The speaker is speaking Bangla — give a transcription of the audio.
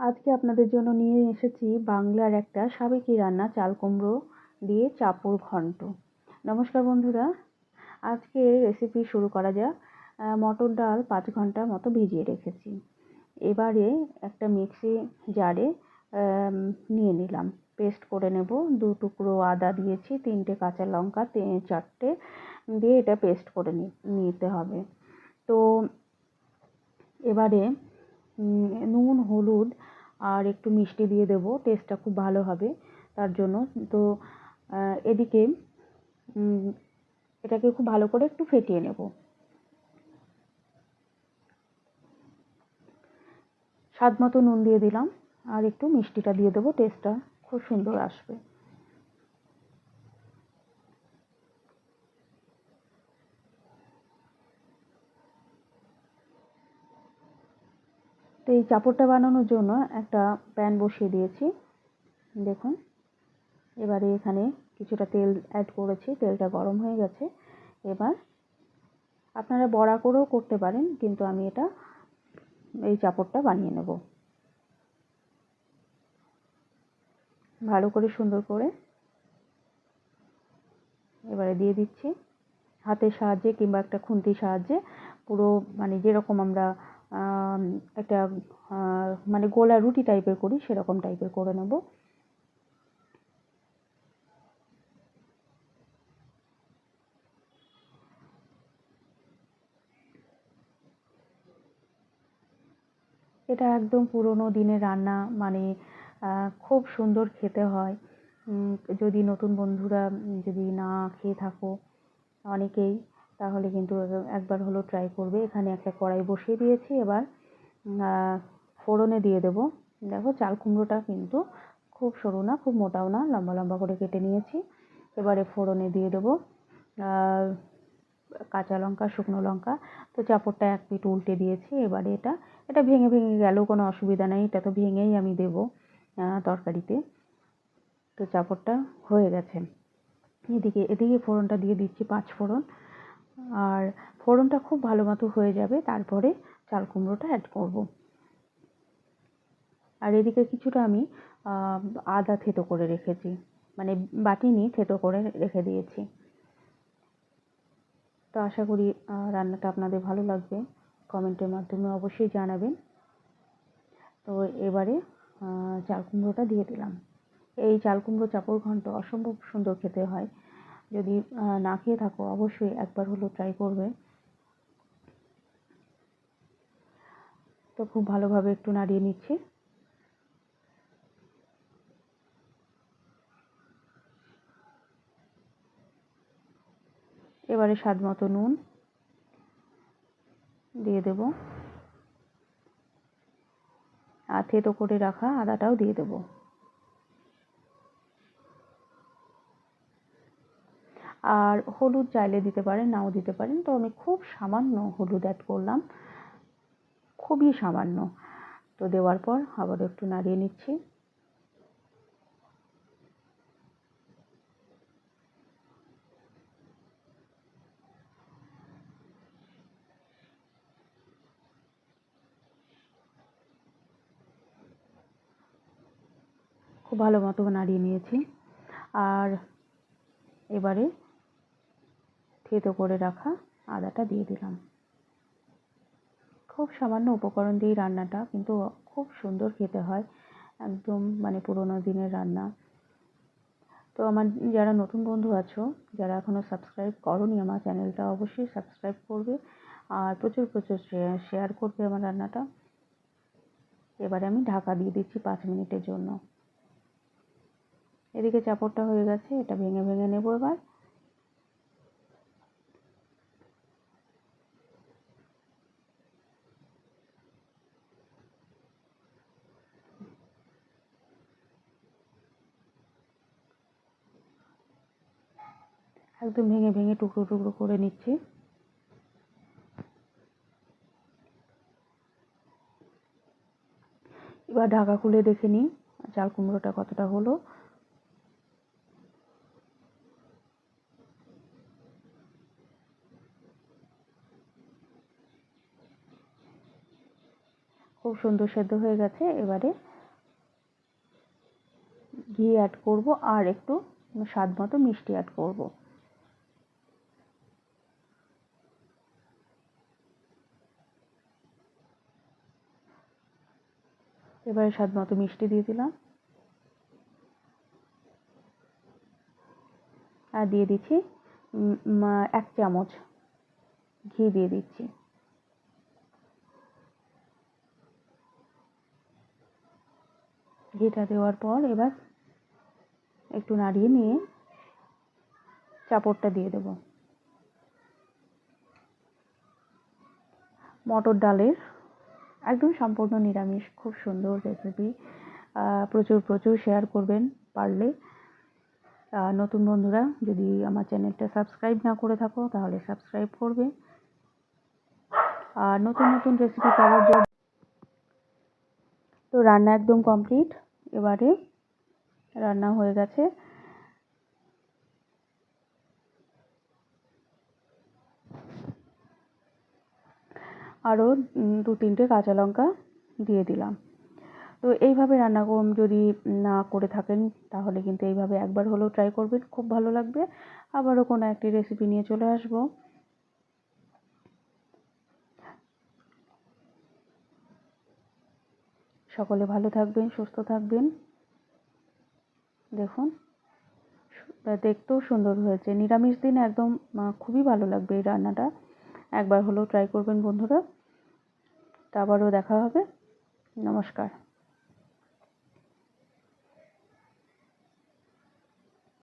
আজকে আপনাদের জন্য নিয়ে এসেছি বাংলার একটা সাবেকি রান্না চাল কুমড়ো দিয়ে চাপড় ঘন্ট। নমস্কার বন্ধুরা, আজকে রেসিপি শুরু করা যাক। মটর ডাল পাঁচ ঘণ্টা মতো ভিজিয়ে রেখেছি। এবারে একটা মিক্সি জারে নিয়ে নিলাম। পেস্ট করে নেব। দু টুকরো আদা দিয়েছি, তিনটে কাঁচা লঙ্কা চারটে দিয়ে এটা পেস্ট করে নিতে হবে। তো এবারে নুন, হলুদ আর একটু মিষ্টি দিয়ে দেবো টেস্টটা খুব ভালো হবে তার জন্য। তো এদিকে এটাকে খুব ভালো করে একটু ফেটিয়ে নেব। স্বাদ মতো নুন দিয়ে দিলাম আর একটু মিষ্টিটা দিয়ে দেবো টেস্টটা খুব সুন্দর আসবে। এই চাপড়টা বানানোর জন্য একটা প্যান বসিয়ে দিয়েছি। দেখুন, এবারে এখানে কিছুটা তেল অ্যাড করেছি, তেলটা গরম হয়ে গেছে। এবার আপনারা বড়া করেও করতে পারেন, কিন্তু আমি এটা এই চাপড়টা বানিয়ে নেব। ভালো করে সুন্দর করে এবারে দিয়ে দিচ্ছি। হাতের সাহায্যে কিংবা একটা খুন্তির সাহায্যে পুরো মানে যেরকম আমরা একটা মানে গোলা রুটি টাইপের করি, সেরকম টাইপের করে নেব। এটা একদম পুরনো দিনের রান্না মানে খুব সুন্দর খেতে হয়। যদি নতুন বন্ধুরা যদি না খেয়ে থাকো, অনেকেই তাহলে কিন্তু একবার হলো ট্রাই করবে। এখানে একটা কড়াই বসিয়ে দিয়েছি। এবার ফোড়নে দিয়ে দেবো। দেখো চাল কুমড়োটা কিন্তু খুব সরু না, খুব মোটাও না, লম্বা লম্বা করে কেটে নিয়েছি। এবারে ফোড়নে দিয়ে দেবো কাঁচা লঙ্কা, শুকনো লঙ্কা। তো চাপড়টা এক পিঠ উল্টে দিয়েছি। এবারে এটা এটা ভেঙে ভেঙে গেলেও কোনো অসুবিধা নেই। এটা তো ভেঙেই আমি দেবো তরকারিতে। তো চাপড়টা হয়ে গেছে। এদিকে এদিকে ফোড়নটা দিয়ে দিচ্ছি পাঁচ ফোড়ন। আর ফোড়নটা খুব ভালো মতো হয়ে যাবে, তারপরে চাল কুমড়োটা অ্যাড করব। আর এদিকে কিছুটা আমি আদা থেতো করে রেখেছি মানে বাটি নিয়ে থেতো করে রেখে দিয়েছি। তো আশা করি রান্নাটা আপনাদের ভালো লাগবে, কমেন্টের মাধ্যমে অবশ্যই জানাবেন। তো এবারে চাল কুমড়োটা দিয়ে দিলাম। এই চাল কুমড়ো চাপড় ঘন্ট অসম্ভব সুন্দর খেতে হয়। যদি না খেয়ে থাকো, অবশ্যই একবার হলেও ট্রাই করবে। তো খুব ভালোভাবে একটু নাড়িয়ে নিচ্ছি। এবারে স্বাদ মতো নুন দিয়ে দেব। আর থেতো করে রাখা আদাটাও দিয়ে দেবো। আর হলুদ চাইলে দিতে পারেন, নাও দিতে পারেন। তো আমি খুব সামান্য হলুদ অ্যাড করলাম। খুবই সামান্য। তো দেওয়ার পর আবার একটু নাড়িয়ে নিচ্ছি। খুব ভালো মতো নাড়িয়ে নিয়েছি। আর এবারে থেতো করে রাখা আদাটা দিয়ে দিলাম। খুব সামান্য উপকরণ দিয়ে রান্নাটা কিন্তু খুব সুন্দর খেতে হয়, একদম মানে পুরোনো দিনের রান্না। তো আমার যারা নতুন বন্ধু আছো, যারা এখনও সাবস্ক্রাইব করনি আমার চ্যানেলটা, অবশ্যই সাবস্ক্রাইব করবে আর প্রচুর প্রচুর শেয়ার করবে আমার রান্নাটা। এবারে আমি ঢাকা দিয়ে দিচ্ছি পাঁচ মিনিটের জন্য। এদিকে চাপড়টা হয়ে গেছে, এটা ভেঙে ভেঙে নেব এবার। একদম ভেঙে ভেঙে টুকরো টুকরো করে নিচ্ছি। এবার ঢাকা খুলে দেখে নিই, চাল কুমড়োটা কতটা হলো। খুব সুন্দর সেদ্ধ হয়ে গেছে, এবারে ঘি অ্যাড করব আর একটু স্বাদ মতো মিষ্টি অ্যাড করব। এবারে স্বাদ মতো মিষ্টি দিয়ে দিলাম। আর দিয়ে দিচ্ছি এক চামচ ঘি দিয়ে দিচ্ছি। ঘিটা দেওয়ার পর এবার একটু নাড়িয়ে নিয়ে চাপড়টা দিয়ে দেব। মটর ডালের একদম সম্পূর্ণ নিরামিষ, খুব সুন্দর রেসিপি প্রচুর প্রচুর শেয়ার করবেন পারলে। নতুন বন্ধুরা, যদি আমার চ্যানেলটা সাবস্ক্রাইব না করে থাকো, তাহলে সাবস্ক্রাইব করবে। আর নতুন নতুন রেসিপি পাওয়ার জন্য তো রান্না একদম কমপ্লিট এবারে রান্না হয়ে গেছে। আরও দু তিনটে কাঁচা লঙ্কা দিয়ে দিলাম। তো এইভাবে রান্না যদি না করে থাকেন, তাহলে কিন্তু এইভাবে একবার হলেও ট্রাই করবেন, খুব ভালো লাগবে। আবারও কোনো একটি রেসিপি নিয়ে চলে আসব। সকলে ভালো থাকবেন, সুস্থ থাকবেন। দেখুন দেখতেও সুন্দর হয়েছে। নিরামিষ দিন একদম খুবই ভালো লাগবে এই রান্নাটা। একবার হলেও ট্রাই করবেন বন্ধুরা। তা আবারও দেখা হবে। নমস্কার।